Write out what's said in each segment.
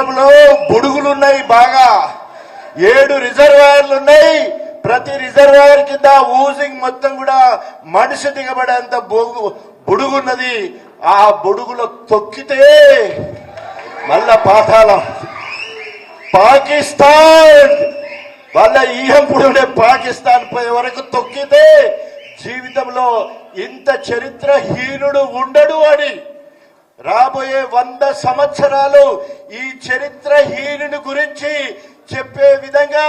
సముద్రంలో బుడుగులున్నాయి బాగా. ఏడు రిజర్వాయర్లు ఉన్నాయి ప్రతి రిజర్వాయర్ కింద ఊజింగ్ మొత్తం కూడా మనిషి దిగబడేంత బొగు బుడుగున్నది. ఆ బొడుగులో తొక్కితే మళ్ళా పాతాళం. పాకిస్తాన్! వాళ్ళ ఈయంపుడునే పాకిస్తాన్ పోయే వరకు తొక్కితే జీవితంలో ఇంత చరిత్రహీనుడు ఉండడు అని. రాబోయే వంద సంవత్సరాలు ఈ చరిత్రహీనుని గురించి చెప్పే విధంగా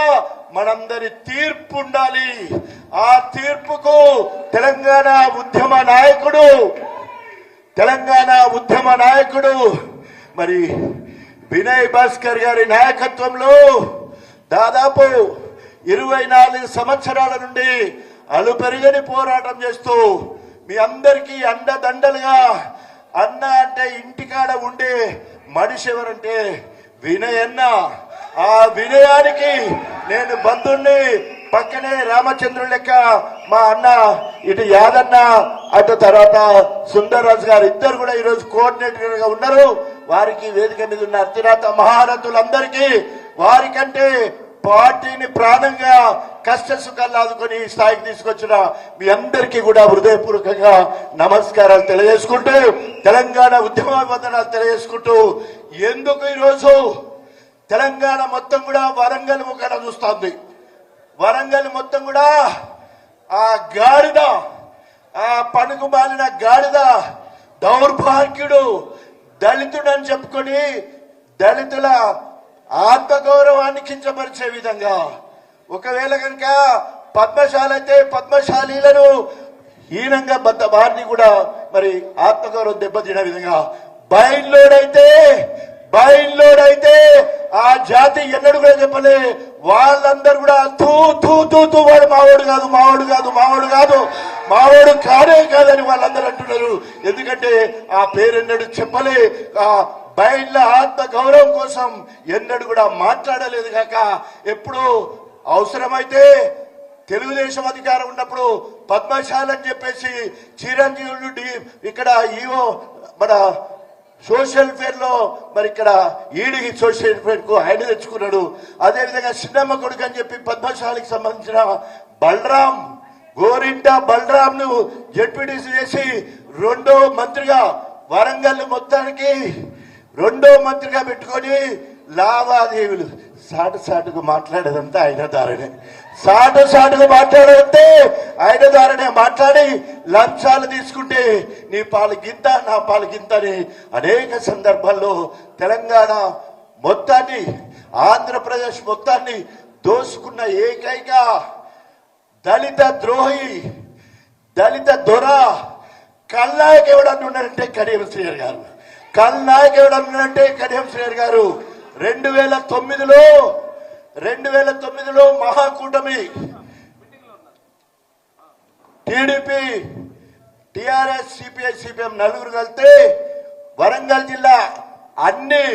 మనందరి తీర్పు ఉండాలి. ఆ తీర్పుకు తెలంగాణ ఉద్యమ నాయకుడు తెలంగాణ ఉద్యమ నాయకుడు మరి వినయ్ భాస్కర్ గారి నాయకత్వంలో దాదాపు ఇరవై నాలుగు సంవత్సరాల నుండి అలుపెరుగని పోరాటం చేస్తూ మీ అందరికీ అండదండలుగా అన్న అంటే ఇంటికాడ ఉండే మనిషి ఎవరంటే వినయన్న. అన్న ఆ వినయానికి నేను బంధుణ్ణి పక్కనే రామచంద్రుడు లెక్క మా అన్న ఇటు యాదన్న అటు తర్వాత సుందర్రాజు గారు ఇద్దరు కూడా ఈరోజు కోఆర్డినేటర్గా ఉన్నారు. వారికి వేదిక మీద ఉన్న అత్యున్నత మహారథులందరికీ వారికంటే పార్టీని ప్రాణంగా కష్ట సుఖాలు ఆదుకొని ఈ స్థాయికి తీసుకొచ్చిన మీ అందరికీ కూడా హృదయపూర్వకంగా నమస్కారాలు తెలియజేసుకుంటూ తెలంగాణ ఉద్యమ వందనాలు తెలియజేసుకుంటూ ఎందుకు ఈరోజు తెలంగాణ మొత్తం కూడా వరంగల్ ముఖాన చూస్తుంది. వరంగల్ మొత్తం కూడా ఆ గాడిద ఆ పనుకు మాలిన గాడిద దౌర్భాగ్యుడు దళితుడని చెప్పుకొని దళితుల ఆత్మగౌరవాన్ని కించపరిచే విధంగా. ఒకవేళ కనుక పద్మశాల అయితే పద్మశాలీలను హీనంగా బద్ద వారిని కూడా మరి ఆత్మగౌరవం దెబ్బతినే విధంగా. బయలులోడైతే అయితే ఆ జాతి ఎన్నడూ కూడా చెప్పలే. వాళ్ళందరూ కూడా తూ తూ తూ తూ వాడు మావాడు కాదు మావాడు కాదు మావాడు కాదు మావాడు కాడే కాదని వాళ్ళందరూ అంటున్నారు. ఎందుకంటే ఆ పేరు చెప్పలే. ఆ బయళ్ళ ఆత్మ గౌరవం కోసం ఎన్నడూ కూడా మాట్లాడలేదు కాక ఎప్పుడు అవసరమైతే తెలుగుదేశం అధికారం ఉన్నప్పుడు పద్మశాల అని చెప్పేసి చిరంజీవులు ఇక్కడ ఈవో మన సోషల్ ఫేర్లో మరి ఇక్కడ ఈడి సోషల్ ఫేర్కు ఆయన తెచ్చుకున్నాడు. అదేవిధంగా సిన్నమ్మ కొడుకు అని చెప్పి పద్మశాలికి సంబంధించిన బలరాం గోరింట బలరాం ను జడ్పీటీసీ చేసి రెండో మంత్రిగా వరంగల్ మొత్తానికి రెండో మంత్రిగా పెట్టుకొని లావాదేవీలు సాటు సాటుకు మాట్లాడేదంతా ఆయన ద్వారానే. సాటు సాటుకు మాట్లాడేదంతే ఆయన ద్వారానే మాట్లాడి లంచాలు తీసుకుంటే నీ పాలు గింత నా పాలు గింత అని అనేక సందర్భాల్లో తెలంగాణ మొత్తాన్ని ఆంధ్రప్రదేశ్ మొత్తాన్ని దోసుకున్న ఏకైక దళిత ద్రోహి దళిత దొర కళ్ళాకి ఎవడన్నా ఉన్నారంటే కడియం శ్రీయర్ గారు. కల్నాయక్ ఎవడన్నా కడియం శ్రీయర్ గారు రెండు వేల తొమ్మిదిలో రెండు వేల తొమ్మిదిలో మహాకూటమి. టీడీపీ టిఆర్ఎస్ సిపిఐ సిపిఎం నలుగురు కలిస్తే వరంగల్ జిల్లా అన్ని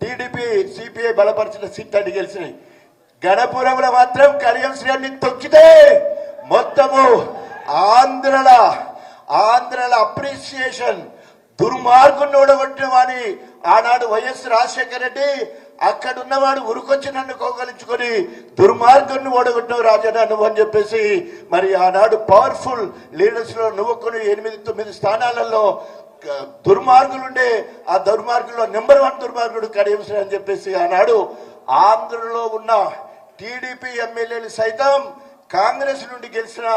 టీడీపీ సిపిఐ బలపరిచిన సీట్ అన్ని గెలిచినాయి. గణపురంలో మాత్రం కడియం శ్రేణి తొక్కితే మొత్తము ఆంధ్రల ఆంధ్రల అప్రిసియేషన్ దుర్మార్గుని ఓడగొట్టిన వాని ఆనాడు వైఎస్ రాజశేఖర రెడ్డి అక్కడ ఉన్నవాడు ఉరుకొచ్చి నన్ను కోగలించుకొని దుర్మార్గుని ఓడగొట్టిన రాజన్న నువ్వు అని చెప్పేసి మరి ఆనాడు పవర్ఫుల్ లీడర్స్లో నువ్వు కొన్ని ఎనిమిది తొమ్మిది స్థానాలలో దుర్మార్గులుండే ఆ దుర్మార్గుల్లో నెంబర్ వన్ దుర్మార్గుడు కడియంశ్రీ అని చెప్పేసి ఆనాడు ఆంధ్రలో ఉన్న టీడీపీ ఎమ్మెల్యేలు సైతం కాంగ్రెస్ నుండి గెలిచిన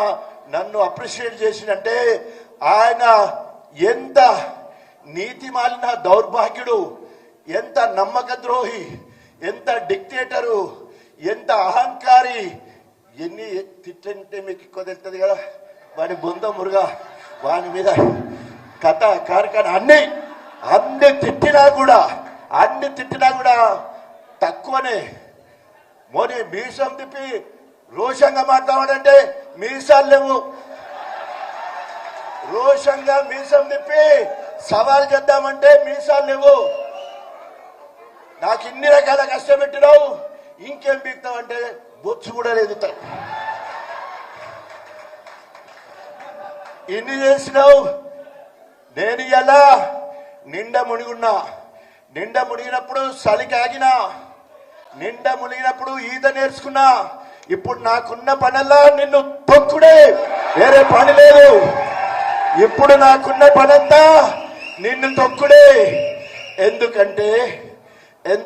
నన్ను అప్రిషియేట్ చేసినంటే ఆయన ఎంత నీతి మాలిన దౌర్భాగ్యుడు ఎంత నమ్మక ద్రోహి ఎంత డిక్టేటరు ఎంత అహంకారి. ఎన్ని తిట్లంటే మీకు ఎక్కువ తెలుస్తుంది కదా వాడి బొంద మురుగా వాని మీద కథ కార్ఖాన అన్ని అన్ని తిట్టినా కూడా అన్ని తిట్టినా కూడా తక్కువనే. మోని మీసం తిప్పి రోషంగా మాట్లాడాలంటే మీసాలు లేవు. రోషంగా మీసం తిప్పి సవాల్ చేద్దామంటే మీసాలు లేవు. నాకు ఇన్ని రకాల కష్టపెట్టినావు ఇంకేం పీక్తావు అంటే బొచ్చు కూడా లేదు త- ఇన్ని చేసినావు? నేను ఎలా నిండా మునిగున్నా. నిండా మునిగినప్పుడు చలికి ఆగినా. నిండా మునిగినప్పుడు ఈత నేర్చుకున్నా. ఇప్పుడు నాకున్న పనల్లా నిన్ను తొక్కుడే. వేరే పని లేదు. ఇప్పుడు నాకున్న పనంతా నిన్ను తొక్కుడే. ఎందుకంటే ఎందుకు